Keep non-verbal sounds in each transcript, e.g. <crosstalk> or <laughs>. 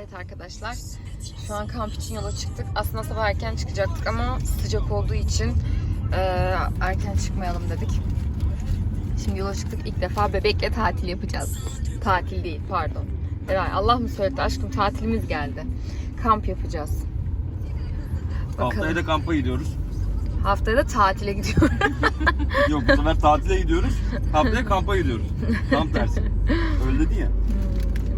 Evet arkadaşlar. Şu an kamp için yola çıktık. Aslında sabah erken çıkacaktık ama sıcak olduğu için eee, erken çıkmayalım dedik. Şimdi yola çıktık. İlk defa bebekle tatil yapacağız. Tatil değil pardon. Eray Allah mı söyledi aşkım tatilimiz geldi. Kamp yapacağız. Haftaya da kampa gidiyoruz. Haftaya da tatile gidiyorum. <laughs> Yok bu sefer tatile gidiyoruz. Haftaya kampa gidiyoruz. Tam tersi. Öyle dedi ya.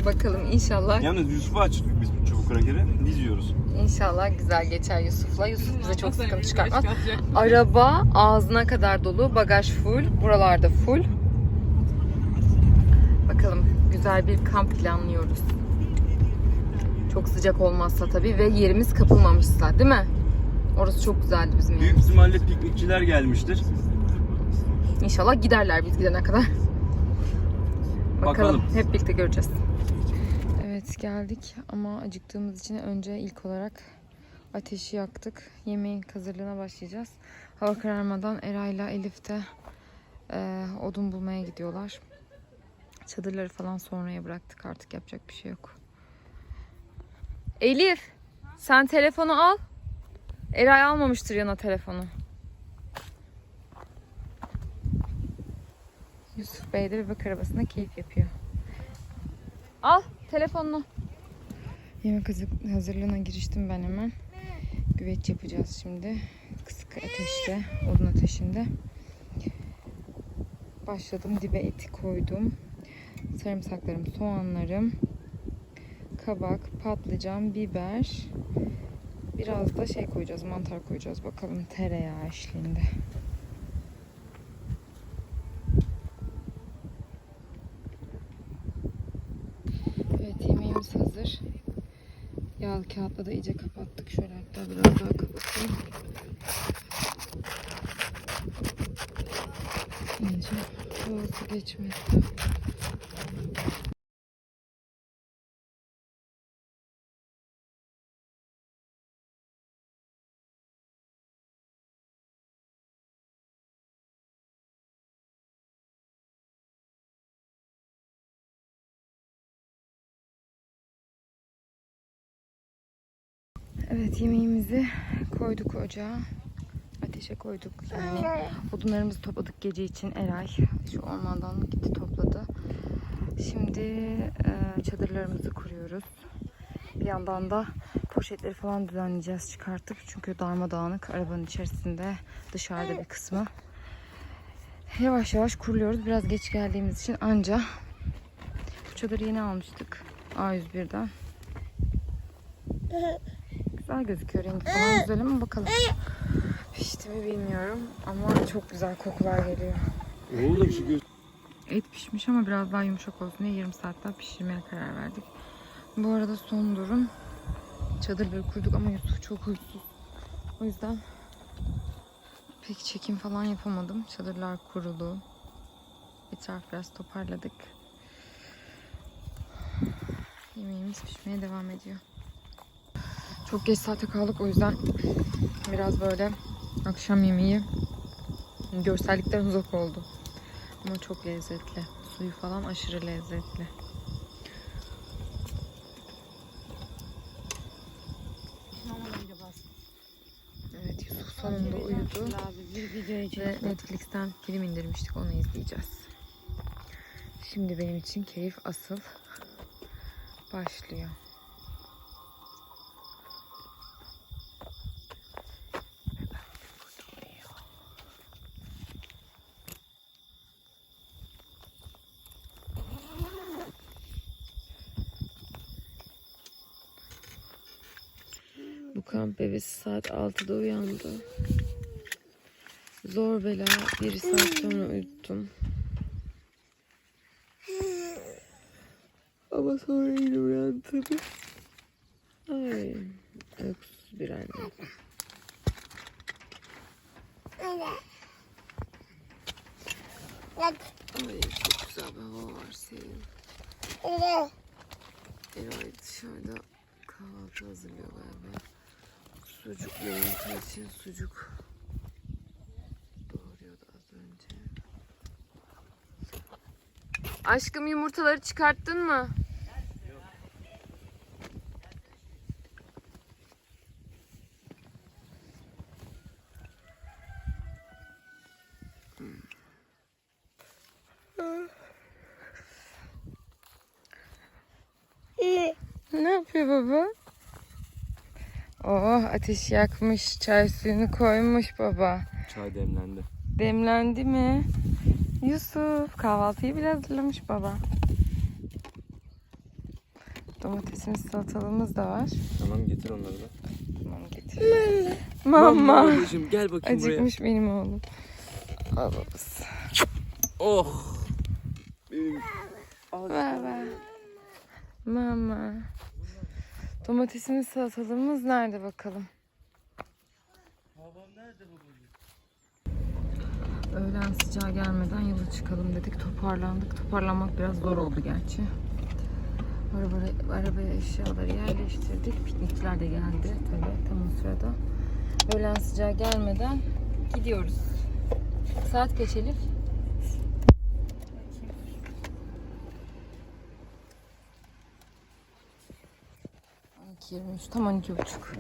Bakalım inşallah Yalnız Yusuf'u açtık biz bu çubuk krakeri. Biz yiyoruz. İnşallah güzel geçer Yusuf'la. Yusuf bize çok sıkıntı çıkartmaz. Araba ağzına kadar dolu, bagaj full, buralarda full. Bakalım güzel bir kamp planlıyoruz. Çok sıcak olmazsa tabii ve yerimiz kapılmamışsa değil mi? Orası çok güzeldi bizim Büyük yerimiz. ihtimalle piknikçiler gelmiştir. İnşallah giderler biz gidene kadar. Bakalım. Bakalım. Hep birlikte göreceğiz. Geldik ama acıktığımız için önce ilk olarak ateşi yaktık. Yemeğin hazırlığına başlayacağız. Hava kararmadan Eray'la Elif de eee, odun bulmaya gidiyorlar. Çadırları falan sonraya bıraktık artık yapacak bir şey yok. Elif sen telefonu al. Eray almamıştır yana telefonu. Yusuf Bey de bebek arabasında keyif yapıyor. Al telefonunu. Yemek hazır- hazırlığına giriştim ben hemen. Güveç yapacağız şimdi. Kısık ateşte, odun ateşinde. Başladım. Dibe eti koydum. Sarımsaklarım, soğanlarım, kabak, patlıcan, biber. Biraz da şey koyacağız, mantar koyacağız. Bakalım tereyağı eşliğinde. Yemeğimiz hazır. Yağlı kağıtla da iyice kapattık. Şöyle hatta biraz daha kapatayım. İyice havası geçmesin. Evet yemeğimizi koyduk ocağa. Ateşe koyduk yani. Odunlarımızı topladık gece için Eray. Şu ormandan gitti topladı. Şimdi e, çadırlarımızı kuruyoruz. Bir yandan da poşetleri falan düzenleyeceğiz çıkartıp. Çünkü darmadağınık arabanın içerisinde dışarıda bir kısmı. Yavaş yavaş kuruluyoruz. Biraz geç geldiğimiz için anca bu çadırı yeni almıştık. A101'den. <laughs> Güzel gözüküyor rengi falan güzel ama bakalım. Pişti mi bilmiyorum ama çok güzel kokular geliyor. Oğlum şu göz... Et pişmiş ama biraz daha yumuşak olsun diye yarım saat daha pişirmeye karar verdik. Bu arada son durum çadırları kurduk ama Yusuf çok huysuz. O yüzden pek çekim falan yapamadım. Çadırlar kurulu. Etraf biraz toparladık. Yemeğimiz pişmeye devam ediyor. Çok geç saate kaldık o yüzden biraz böyle akşam yemeği görsellikten uzak oldu. Ama çok lezzetli. Suyu falan aşırı lezzetli. Evet Yusuf sonunda uyudu. Ve Netflix'ten film indirmiştik onu izleyeceğiz. Şimdi benim için keyif asıl başlıyor. Bu kamp bebesi saat 6'da uyandı. Zor bela bir saat sonra uyuttum. Ama sonra yine uyandı tabii. Ay, uykusuz bir anne. Ay çok güzel bir hava var senin. Eray dışarıda kahvaltı hazırlıyor galiba. Sucuk yoğurdu için sucuk doğuruyordu az önce. Aşkım yumurtaları çıkarttın mı? Ne yapıyor baba? Oh ateş yakmış, çay suyunu koymuş baba. Çay demlendi. Demlendi mi? Yusuf kahvaltıyı bile hazırlamış baba. Domatesimiz, salatalığımız da var. Tamam getir onları da. Tamam getir. Mama. Babacığım gel bakayım buraya. Acıkmış benim oğlum. Al babası. Oh. Benim ver. Mama. Domatesimiz, salatalığımız nerede bakalım? Babam nerede babacığım? Öğlen sıcağı gelmeden yola çıkalım dedik. Toparlandık. Toparlanmak biraz zor oldu gerçi. Arabaya, arabaya eşyaları yerleştirdik. Piknikçiler de geldi tabii tam o sırada. Öğlen sıcağı gelmeden gidiyoruz. Saat kaç Elif? On 23 tam 12 buçuk.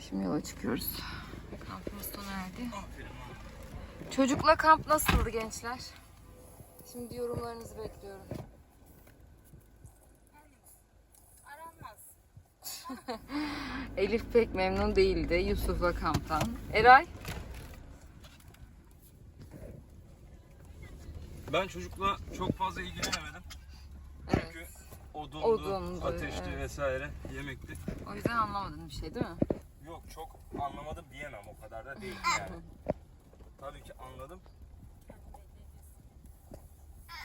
Şimdi yola çıkıyoruz. Kampımız sona erdi. Çocukla kamp nasıldı gençler? Şimdi yorumlarınızı bekliyorum. <laughs> Elif pek memnun değildi Yusuf'la kamptan. Eray? Ben çocukla çok fazla ilgilenemedim. Odundu, Odundu, ateşti evet. vesaire yemekti. O yüzden anlamadın bir şey değil mi? Yok çok anlamadım diyemem o kadar da değil <laughs> yani. Tabii ki anladım.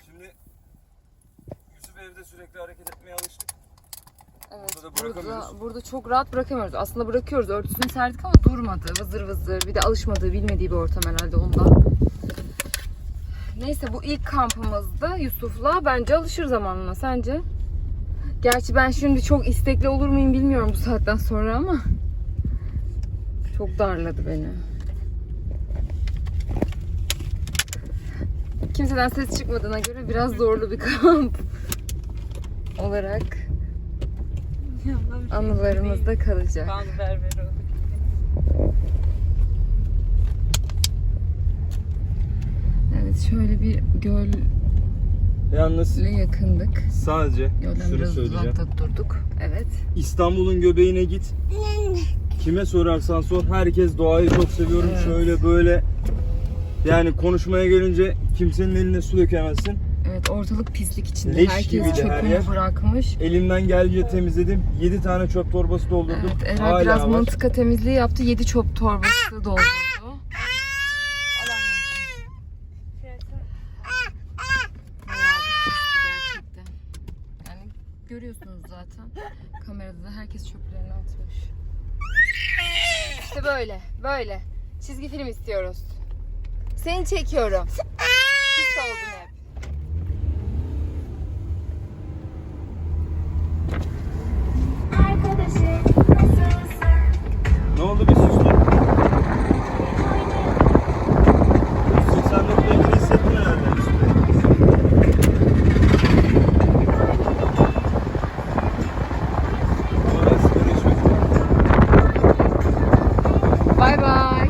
Şimdi Yusuf evde sürekli hareket etmeye alıştık. Evet. Burada da Burada, bırakamıyoruz. burada çok rahat bırakamıyoruz. Aslında bırakıyoruz. Örtüsünü serdik ama durmadı. Vızır vızır. Bir de alışmadığı, bilmediği bir ortam herhalde ondan. Neyse bu ilk kampımızda Yusuf'la bence alışır zamanla. Sence? Gerçi ben şimdi çok istekli olur muyum bilmiyorum bu saatten sonra ama. Çok darladı beni. Kimseden ses çıkmadığına göre biraz zorlu bir kamp <laughs> olarak anılarımızda kalacak. Evet şöyle bir gölle Yalnız yakındık. sadece Gölden şunu biraz söyleyeceğim. uzakta durduk. Evet. İstanbul'un göbeğine git. Kime sorarsan sor herkes doğayı çok seviyorum Evet. şöyle böyle. Yani konuşmaya gelince kimsenin eline su dökemezsin. Evet ortalık pislik içinde. Leş Herkes her çöpünü yer. bırakmış. Elimden geldiğince temizledim. 7 tane çöp torbası doldurdum. Evet Eray Hala biraz var. mıntıka temizliği yaptı. 7 çöp torbası doldurdu. Kamerada da herkes çöplerini atmış. İşte böyle, böyle. Çizgi film istiyoruz. Seni çekiyorum. Pis oldun hep. バイバイ。